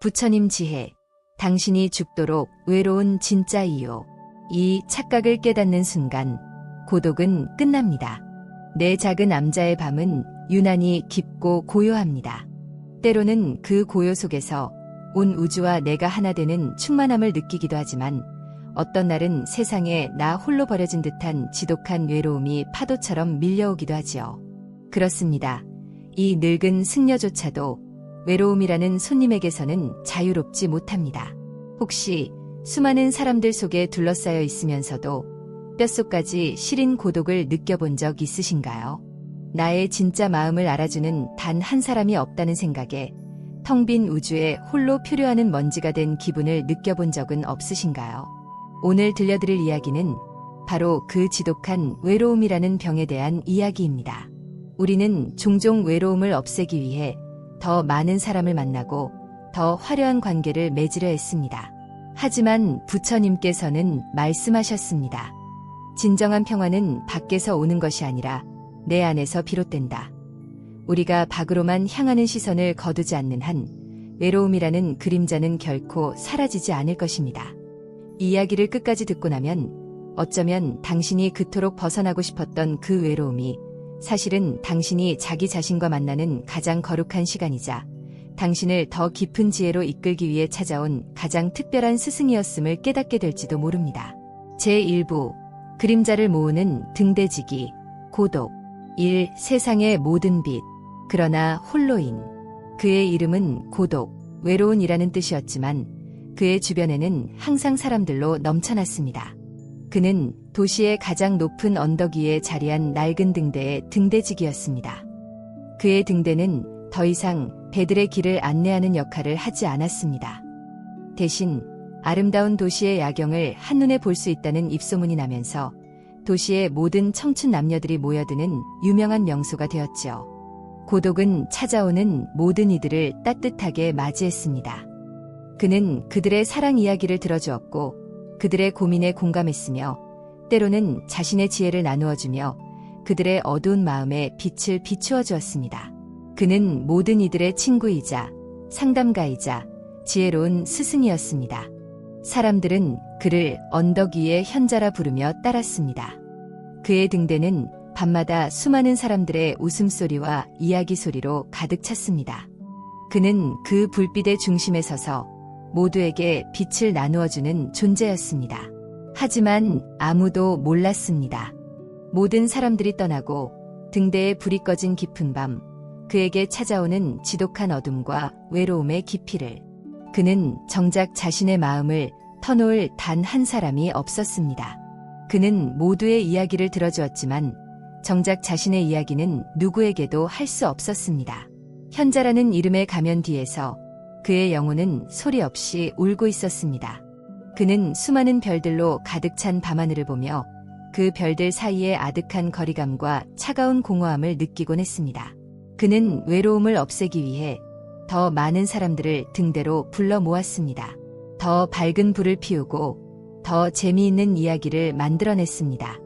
부처님 지혜. 당신이 죽도록 외로운 진짜 이유. 이 착각을 깨닫는 순간 고독은 끝납니다. 내 작은 암자의 밤은 유난히 깊고 고요합니다. 때로는 그 고요 속에서 온 우주와 내가 하나 되는 충만함을 느끼기도 하지만 어떤 날은 세상에 나 홀로 버려진 듯한 지독한 외로움이 파도처럼 밀려오기도 하지요. 그렇습니다. 이 늙은 승려조차도 외로움이라는 손님에게서는 자유롭지 못합니다. 혹시 수많은 사람들 속에 둘러싸여 있으면서도 뼛속까지 시린 고독을 느껴본 적 있으신가요? 나의 진짜 마음을 알아주는 단 한 사람이 없다는 생각에 텅 빈 우주에 홀로 표류하는 먼지가 된 기분을 느껴본 적은 없으신가요? 오늘 들려드릴 이야기는 바로 그 지독한 외로움이라는 병에 대한 이야기입니다. 우리는 종종 외로움을 없애기 위해 더 많은 사람을 만나고 더 화려한 관계를 맺으려 했습니다. 하지만 부처님께서는 말씀하셨습니다. 진정한 평화는 밖에서 오는 것이 아니라 내 안에서 비롯된다. 우리가 밖으로만 향하는 시선을 거두지 않는 한 외로움이라는 그림자는 결코 사라지지 않을 것입니다. 이 이야기를 끝까지 듣고 나면 어쩌면 당신이 그토록 벗어나고 싶었던 그 외로움이 사실은 당신이 자기 자신과 만나는 가장 거룩한 시간이자 당신을 더 깊은 지혜로 이끌기 위해 찾아온 가장 특별한 스승이었음을 깨닫게 될지도 모릅니다. 제1부 그림자를 모으는 등대지기 고독 1. 세상의 모든 빛 그러나 홀로인 그의 이름은 고독 외로운이라는 뜻이었지만 그의 주변에는 항상 사람들로 넘쳐났습니다. 그는 도시의 가장 높은 언덕 위에 자리한 낡은 등대의 등대지기였습니다. 그의 등대는 더 이상 배들의 길을 안내하는 역할을 하지 않았습니다. 대신 아름다운 도시의 야경을 한눈에 볼 수 있다는 입소문이 나면서 도시의 모든 청춘 남녀들이 모여드는 유명한 명소가 되었지요. 고독은 찾아오는 모든 이들을 따뜻하게 맞이했습니다. 그는 그들의 사랑 이야기를 들어주었고 그들의 고민에 공감했으며 때로는 자신의 지혜를 나누어주며 그들의 어두운 마음에 빛을 비추어 주었습니다. 그는 모든 이들의 친구이자 상담가이자 지혜로운 스승이었습니다. 사람들은 그를 언덕 위의 현자라 부르며 따랐습니다. 그의 등대는 밤마다 수많은 사람들의 웃음소리와 이야기 소리로 가득 찼습니다. 그는 그 불빛의 중심에 서서 모두에게 빛을 나누어주는 존재였습니다. 하지만 아무도 몰랐습니다. 모든 사람들이 떠나고 등대에 불이 꺼진 깊은 밤, 그에게 찾아오는 지독한 어둠과 외로움의 깊이를 그는 정작 자신의 마음을 터놓을 단 한 사람이 없었습니다. 그는 모두의 이야기를 들어주었지만 정작 자신의 이야기는 누구에게도 할 수 없었습니다. 현자라는 이름의 가면 뒤에서 그의 영혼은 소리 없이 울고 있었습니다. 그는 수많은 별들로 가득 찬 밤하늘을 보며 그 별들 사이의 아득한 거리감과 차가운 공허함을 느끼곤 했습니다. 그는 외로움을 없애기 위해 더 많은 사람들을 등대로 불러 모았습니다. 더 밝은 불을 피우고 더 재미있는 이야기를 만들어냈습니다.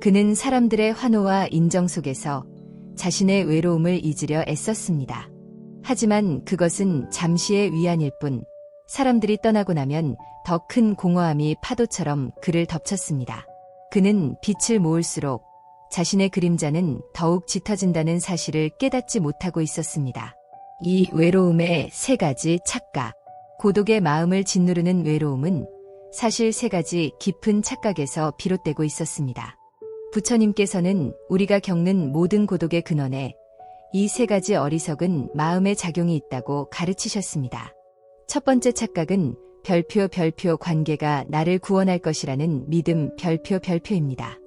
그는 사람들의 환호와 인정 속에서 자신의 외로움을 잊으려 애썼습니다. 하지만 그것은 잠시의 위안일 뿐 사람들이 떠나고 나면 더 큰 공허함이 파도처럼 그를 덮쳤습니다. 그는 빛을 모을수록 자신의 그림자는 더욱 짙어진다는 사실을 깨닫지 못하고 있었습니다. 이 외로움의 세 가지 착각. 고독의 마음을 짓누르는 외로움은 사실 세 가지 깊은 착각에서 비롯되고 있었습니다. 부처님께서는 우리가 겪는 모든 고독의 근원에 이 세 가지 어리석은 마음의 작용이 있다고 가르치셨습니다. 첫 번째 착각은 별표 별표 관계가 나를 구원할 것이라는 믿음 별표 별표입니다.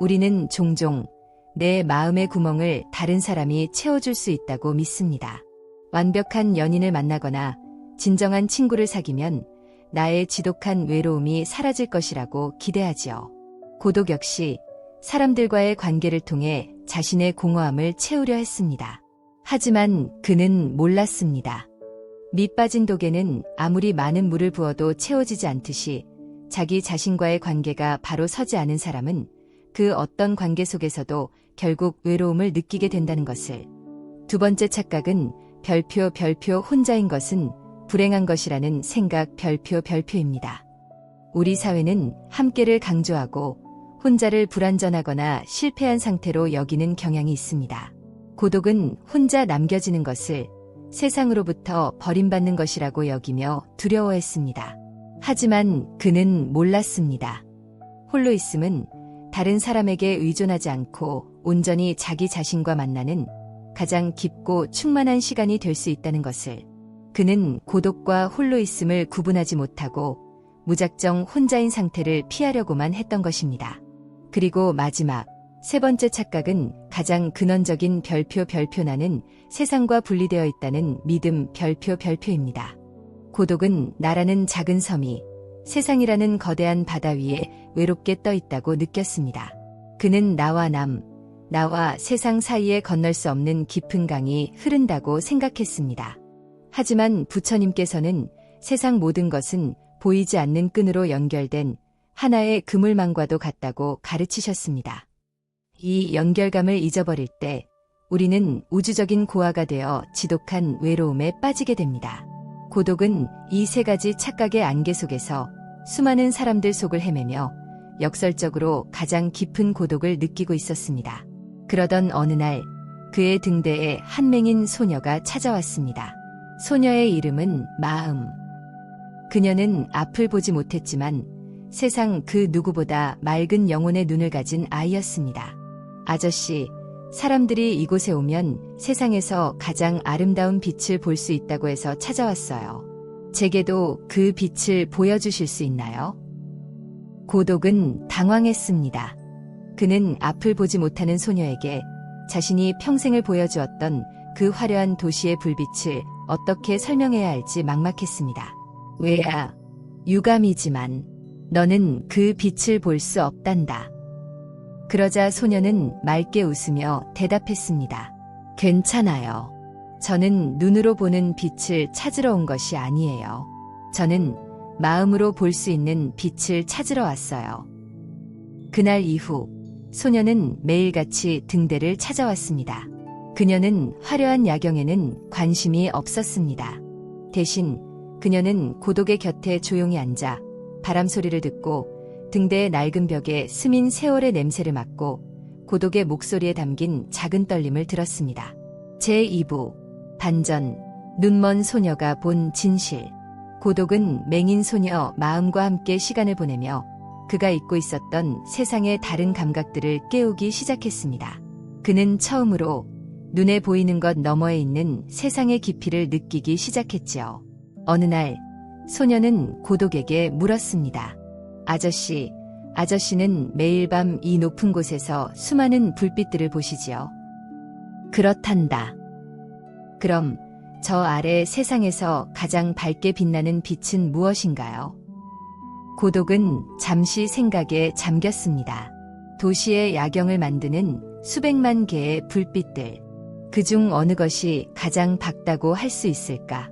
우리는 종종 내 마음의 구멍을 다른 사람이 채워줄 수 있다고 믿습니다. 완벽한 연인을 만나거나 진정한 친구를 사귀면 나의 지독한 외로움이 사라질 것이라고 기대하지요. 고독 역시 사람들과의 관계를 통해 자신의 공허함을 채우려 했습니다. 하지만 그는 몰랐습니다. 밑 빠진 독에는 아무리 많은 물을 부어도 채워지지 않듯이 자기 자신과의 관계가 바로 서지 않은 사람은 그 어떤 관계 속에서도 결국 외로움을 느끼게 된다는 것을. 두 번째 착각은 별표 별표 혼자인 것은 불행한 것이라는 생각 별표 별표입니다. 우리 사회는 함께를 강조하고 혼자를 불완전하거나 실패한 상태로 여기는 경향이 있습니다. 고독은 혼자 남겨지는 것을 세상으로부터 버림받는 것이라고 여기며 두려워했습니다. 하지만 그는 몰랐습니다. 홀로 있음은 다른 사람에게 의존하지 않고 온전히 자기 자신과 만나는 가장 깊고 충만한 시간이 될 수 있다는 것을 그는 고독과 홀로 있음을 구분하지 못하고 무작정 혼자인 상태를 피하려고만 했던 것입니다. 그리고 마지막 세 번째 착각은 가장 근원적인 별표 별표 나는 세상과 분리되어 있다는 믿음 별표 별표입니다. 고독은 나라는 작은 섬이 세상이라는 거대한 바다 위에 외롭게 떠 있다고 느꼈습니다. 그는 나와 남, 나와 세상 사이에 건널 수 없는 깊은 강이 흐른다고 생각했습니다. 하지만 부처님께서는 세상 모든 것은 보이지 않는 끈으로 연결된 하나의 그물망과도 같다고 가르치셨습니다. 이 연결감을 잊어버릴 때 우리는 우주적인 고아가 되어 지독한 외로움에 빠지게 됩니다. 고독은 이 세 가지 착각의 안개 속에서 수많은 사람들 속을 헤매며 역설적으로 가장 깊은 고독을 느끼고 있었습니다. 그러던 어느 날 그의 등대에 한 맹인 소녀가 찾아왔습니다. 소녀의 이름은 마음. 그녀는 앞을 보지 못했지만 세상 그 누구보다 맑은 영혼의 눈을 가진 아이였습니다. 아저씨, 사람들이 이곳에 오면 세상에서 가장 아름다운 빛을 볼 수 있다고 해서 찾아왔어요. 제게도 그 빛을 보여주실 수 있나요? 고독은 당황했습니다. 그는 앞을 보지 못하는 소녀에게 자신이 평생을 보여주었던 그 화려한 도시의 불빛을 어떻게 설명해야 할지 막막했습니다. 왜야, 유감이지만 너는 그 빛을 볼 수 없단다. 그러자 소녀는 맑게 웃으며 대답했습니다. 괜찮아요. 저는 눈으로 보는 빛을 찾으러 온 것이 아니에요. 저는 마음으로 볼 수 있는 빛을 찾으러 왔어요. 그날 이후 소녀는 매일같이 등대를 찾아왔습니다. 그녀는 화려한 야경에는 관심이 없었습니다. 대신 그녀는 고독의 곁에 조용히 앉아 바람 소리를 듣고 등대의 낡은 벽에 스민 세월의 냄새를 맡고 고독의 목소리에 담긴 작은 떨림을 들었습니다. 제2부 반전 눈먼 소녀가 본 진실 고독은 맹인 소녀 마음과 함께 시간을 보내며 그가 잊고 있었던 세상의 다른 감각들을 깨우기 시작했습니다. 그는 처음으로 눈에 보이는 것 너머에 있는 세상의 깊이를 느끼기 시작했지요. 어느 날 소녀는 고독에게 물었습니다. 아저씨, 아저씨는 매일 밤 이 높은 곳에서 수많은 불빛들을 보시지요. 그렇단다. 그럼 저 아래 세상에서 가장 밝게 빛나는 빛은 무엇인가요? 고독은 잠시 생각에 잠겼습니다. 도시의 야경을 만드는 수백만 개의 불빛들. 그중 어느 것이 가장 밝다고 할 수 있을까?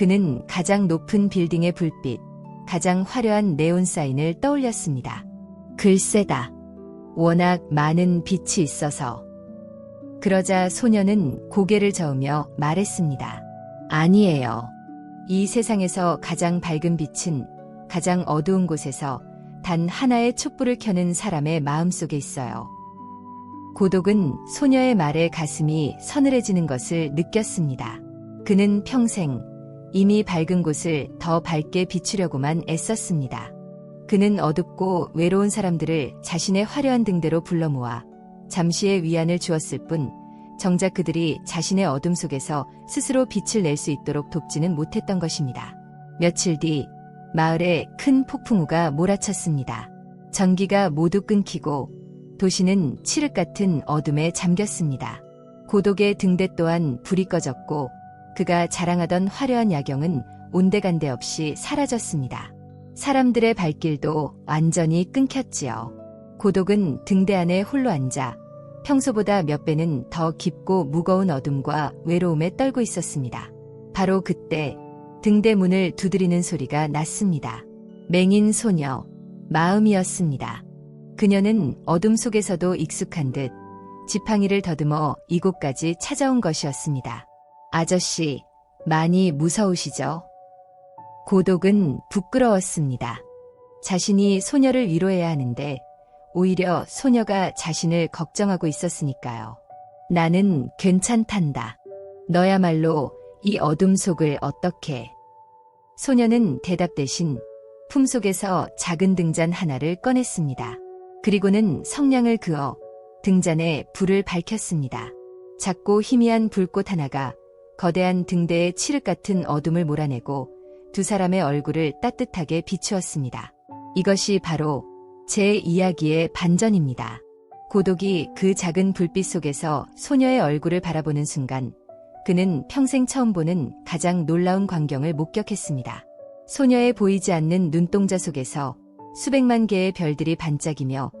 그는 가장 높은 빌딩의 불빛, 가장 화려한 네온 사인을 떠올렸습니다. 글쎄다. 워낙 많은 빛이 있어서. 그러자 소녀는 고개를 저으며 말했습니다. 아니에요. 이 세상에서 가장 밝은 빛은 가장 어두운 곳에서 단 하나의 촛불을 켜는 사람의 마음 속에 있어요. 고독은 소녀의 말에 가슴이 서늘해지는 것을 느꼈습니다. 그는 평생 이미 밝은 곳을 더 밝게 비추려고만 애썼습니다. 그는 어둡고 외로운 사람들을 자신의 화려한 등대로 불러 모아 잠시의 위안을 주었을 뿐 정작 그들이 자신의 어둠 속에서 스스로 빛을 낼 수 있도록 돕지는 못했던 것입니다. 며칠 뒤 마을에 큰 폭풍우가 몰아쳤습니다. 전기가 모두 끊기고 도시는 칠흑 같은 어둠에 잠겼습니다. 고독의 등대 또한 불이 꺼졌고 그가 자랑하던 화려한 야경은 온데간데 없이 사라졌습니다. 사람들의 발길도 완전히 끊겼지요. 고독은 등대 안에 홀로 앉아 평소보다 몇 배는 더 깊고 무거운 어둠과 외로움에 떨고 있었습니다. 바로 그때 등대 문을 두드리는 소리가 났습니다. 맹인 소녀, 마음이었습니다. 그녀는 어둠 속에서도 익숙한 듯 지팡이를 더듬어 이곳까지 찾아온 것이었습니다. 아저씨, 많이 무서우시죠? 고독은 부끄러웠습니다. 자신이 소녀를 위로해야 하는데 오히려 소녀가 자신을 걱정하고 있었으니까요. 나는 괜찮단다. 너야말로 이 어둠 속을 어떻게. 소녀는 대답 대신 품속에서 작은 등잔 하나를 꺼냈습니다. 그리고는 성냥을 그어 등잔에 불을 밝혔습니다. 작고 희미한 불꽃 하나가 거대한 등대의 칠흑 같은 어둠을 몰아내고 두 사람의 얼굴을 따뜻하게 비추었습니다. 이것이 바로 제 이야기의 반전입니다. 고독이 그 작은 불빛 속에서 소녀의 얼굴을 바라보는 순간 그는 평생 처음 보는 가장 놀라운 광경을 목격했습니다. 소녀의 보이지 않는 눈동자 속에서 수백만 개의 별들이 반짝이며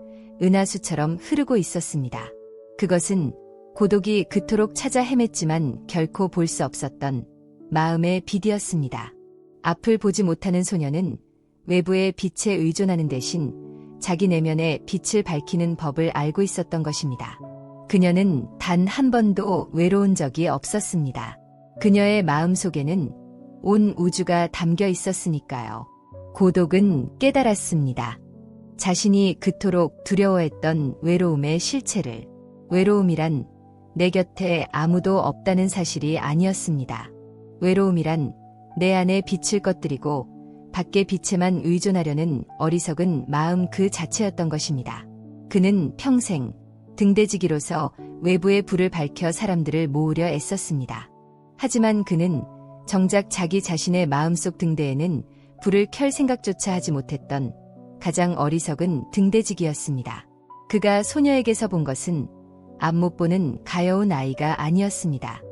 은하수처럼 흐르고 있었습니다. 그것은 고독이 그토록 찾아 헤맸지만 결코 볼 수 없었던 마음의 빛이었습니다. 앞을 보지 못하는 소녀는 외부의 빛에 의존하는 대신 자기 내면의 빛을 밝히는 법을 알고 있었던 것입니다. 그녀는 단 한 번도 외로운 적이 없었습니다. 그녀의 마음 속에는 온 우주가 담겨 있었으니까요. 고독은 깨달았습니다. 자신이 그토록 두려워했던 외로움의 실체를 외로움이란 내 곁에 아무도 없다는 사실이 아니었습니다. 외로움이란 내 안에 빛을 꺼뜨리고 밖의 빛에만 의존하려는 어리석은 마음 그 자체였던 것입니다. 그는 평생 등대지기로서 외부의 불을 밝혀 사람들을 모으려 애썼습니다. 하지만 그는 정작 자기 자신의 마음속 등대에는 불을 켤 생각조차 하지 못했던 가장 어리석은 등대지기였습니다. 그가 소녀에게서 본 것은 앞못 보는 가여운 아이가 아니었습니다.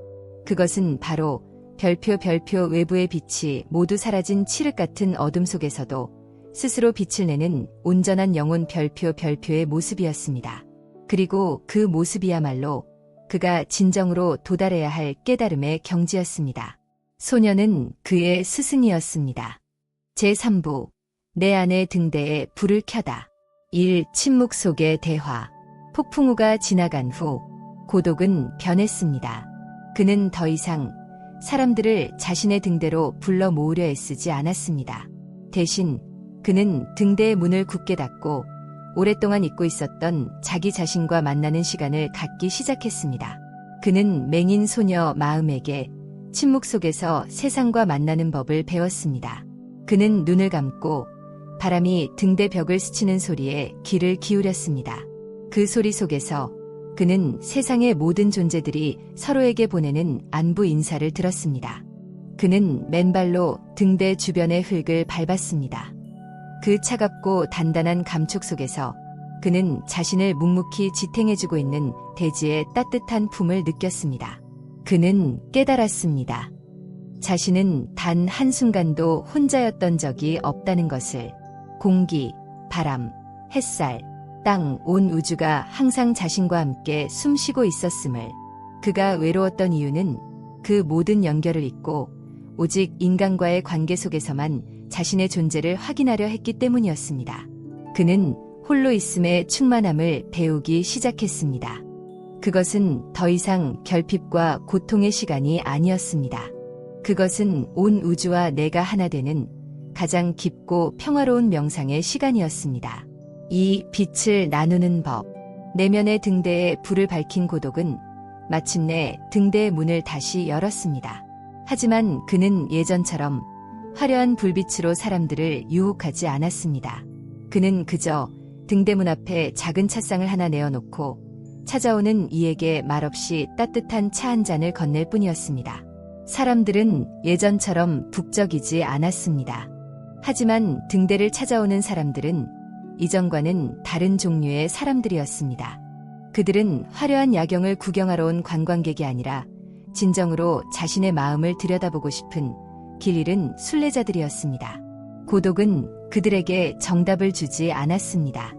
그것은 바로 별표 별표 외부의 빛이 모두 사라진 칠흑 같은 어둠 속에서도 스스로 빛을 내는 온전한 영혼 별표 별표의 모습이었습니다. 그리고 그 모습이야말로 그가 진정으로 도달해야 할 깨달음의 경지였습니다. 소녀는 그의 스승이었습니다. 제3부 내 안의 등대에 불을 켜다. 1. 침묵 속의 대화 폭풍우가 지나간 후 고독은 변했습니다. 그는 더 이상 사람들을 자신의 등대로 불러 모으려 애쓰지 않았습니다. 대신 그는 등대의 문을 굳게 닫고 오랫동안 잊고 있었던 자기 자신과 만나는 시간을 갖기 시작했습니다. 그는 맹인 소녀 마음에게 침묵 속에서 세상과 만나는 법을 배웠습니다. 그는 눈을 감고 바람이 등대 벽을 스치는 소리에 귀를 기울였습니다. 그 소리 속에서 그는 세상의 모든 존재들이 서로에게 보내는 안부 인사를 들었습니다. 그는 맨발로 등대 주변의 흙을 밟았습니다. 그 차갑고 단단한 감촉 속에서 그는 자신을 묵묵히 지탱해주고 있는 대지의 따뜻한 품을 느꼈습니다. 그는 깨달았습니다. 자신은 단 한순간도 혼자였던 적이 없다는 것을 공기, 바람, 햇살, 땅, 온 우주가 항상 자신과 함께 숨쉬고 있었음을 그가 외로웠던 이유는 그 모든 연결을 잊고 오직 인간과의 관계 속에서만 자신의 존재를 확인하려 했기 때문이었습니다. 그는 홀로 있음의 충만함을 배우기 시작했습니다. 그것은 더 이상 결핍과 고통의 시간이 아니었습니다. 그것은 온 우주와 내가 하나 되는 가장 깊고 평화로운 명상의 시간이었습니다. 이 빛을 나누는 법. 내면의 등대에 불을 밝힌 고독은 마침내 등대의 문을 다시 열었습니다. 하지만 그는 예전처럼 화려한 불빛으로 사람들을 유혹하지 않았습니다. 그는 그저 등대문 앞에 작은 찻상을 하나 내어놓고 찾아오는 이에게 말없이 따뜻한 차 한 잔을 건넬 뿐이었습니다. 사람들은 예전처럼 북적이지 않았습니다. 하지만 등대를 찾아오는 사람들은 이전과는 다른 종류의 사람들이었습니다. 그들은 화려한 야경을 구경하러 온 관광객이 아니라 진정으로 자신의 마음을 들여다보고 싶은 길 잃은 순례자들이었습니다. 고독은 그들에게 정답을 주지 않았습니다.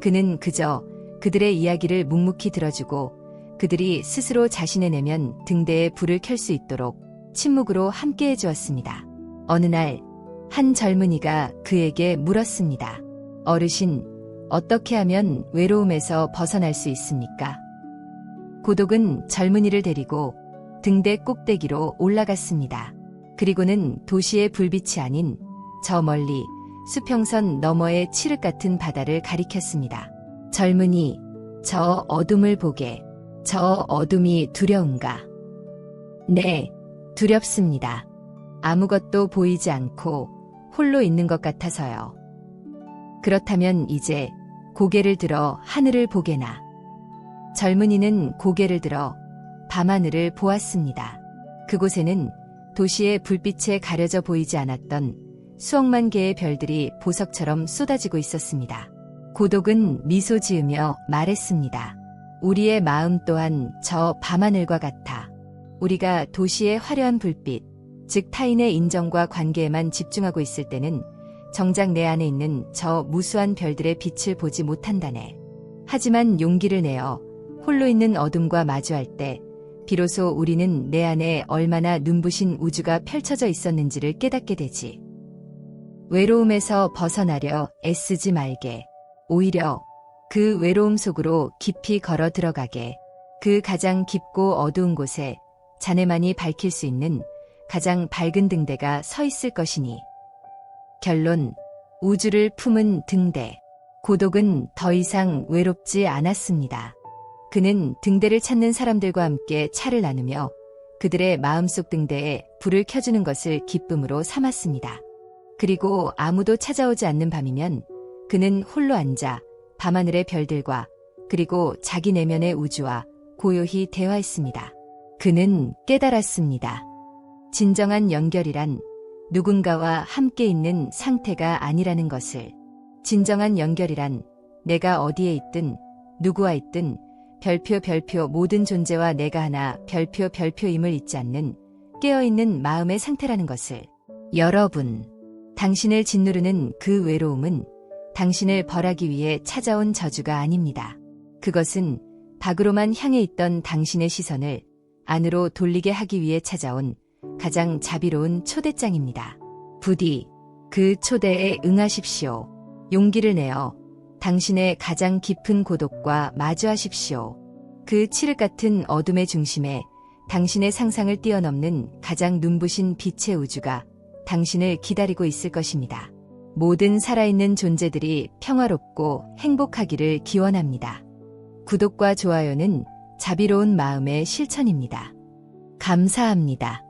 그는 그저 그들의 이야기를 묵묵히 들어주고 그들이 스스로 자신의 내면 등대에 불을 켤 수 있도록 침묵으로 함께 해 주었습니다. 어느 날 한 젊은이가 그에게 물었습니다. 어르신, 어떻게 하면 외로움에서 벗어날 수 있습니까? 고독은 젊은이를 데리고 등대 꼭대기로 올라갔습니다. 그리고는 도시의 불빛이 아닌 저 멀리 수평선 너머의 칠흑 같은 바다를 가리켰습니다. 젊은이, 저 어둠을 보게. 저 어둠이 두려운가? 네, 두렵습니다. 아무것도 보이지 않고 홀로 있는 것 같아서요. 그렇다면 이제 고개를 들어 하늘을 보게나. 젊은이는 고개를 들어 밤하늘을 보았습니다. 그곳에는 도시의 불빛에 가려져 보이지 않았던 수억만 개의 별들이 보석처럼 쏟아지고 있었습니다. 고독은 미소 지으며 말했습니다. 우리의 마음 또한 저 밤하늘과 같아. 우리가 도시의 화려한 불빛, 즉 타인의 인정과 관계에만 집중하고 있을 때는 정작 내 안에 있는 저 무수한 별들의 빛을 보지 못한다네. 하지만 용기를 내어 홀로 있는 어둠과 마주할 때 비로소 우리는 내 안에 얼마나 눈부신 우주가 펼쳐져 있었는지를 깨닫게 되지. 외로움에서 벗어나려 애쓰지 말게. 오히려 그 외로움 속으로 깊이 걸어 들어가게. 그 가장 깊고 어두운 곳에 자네만이 밝힐 수 있는 가장 밝은 등대가 서 있을 것이니. 결론. 우주를 품은 등대. 고독은 더 이상 외롭지 않았습니다. 그는 등대를 찾는 사람들과 함께 차를 나누며 그들의 마음속 등대에 불을 켜주는 것을 기쁨으로 삼았습니다. 그리고 아무도 찾아오지 않는 밤이면 그는 홀로 앉아 밤하늘의 별들과 그리고 자기 내면의 우주와 고요히 대화했습니다. 그는 깨달았습니다. 진정한 연결이란 누군가와 함께 있는 상태가 아니라는 것을. 진정한 연결이란 내가 어디에 있든 누구와 있든 별표 별표 모든 존재와 내가 하나 별표 별표임을 잊지 않는 깨어있는 마음의 상태라는 것을. 여러분, 당신을 짓누르는 그 외로움은 당신을 벌하기 위해 찾아온 저주가 아닙니다. 그것은 밖으로만 향해 있던 당신의 시선을 안으로 돌리게 하기 위해 찾아온 가장 자비로운 초대장입니다. 부디 그 초대에 응하십시오. 용기를 내어 당신의 가장 깊은 고독과 마주하십시오. 그 칠흑 같은 어둠의 중심에 당신의 상상을 뛰어넘는 가장 눈부신 빛의 우주가 당신을 기다리고 있을 것입니다. 모든 살아있는 존재들이 평화롭고 행복하기를 기원합니다. 구독과 좋아요는 자비로운 마음의 실천입니다. 감사합니다.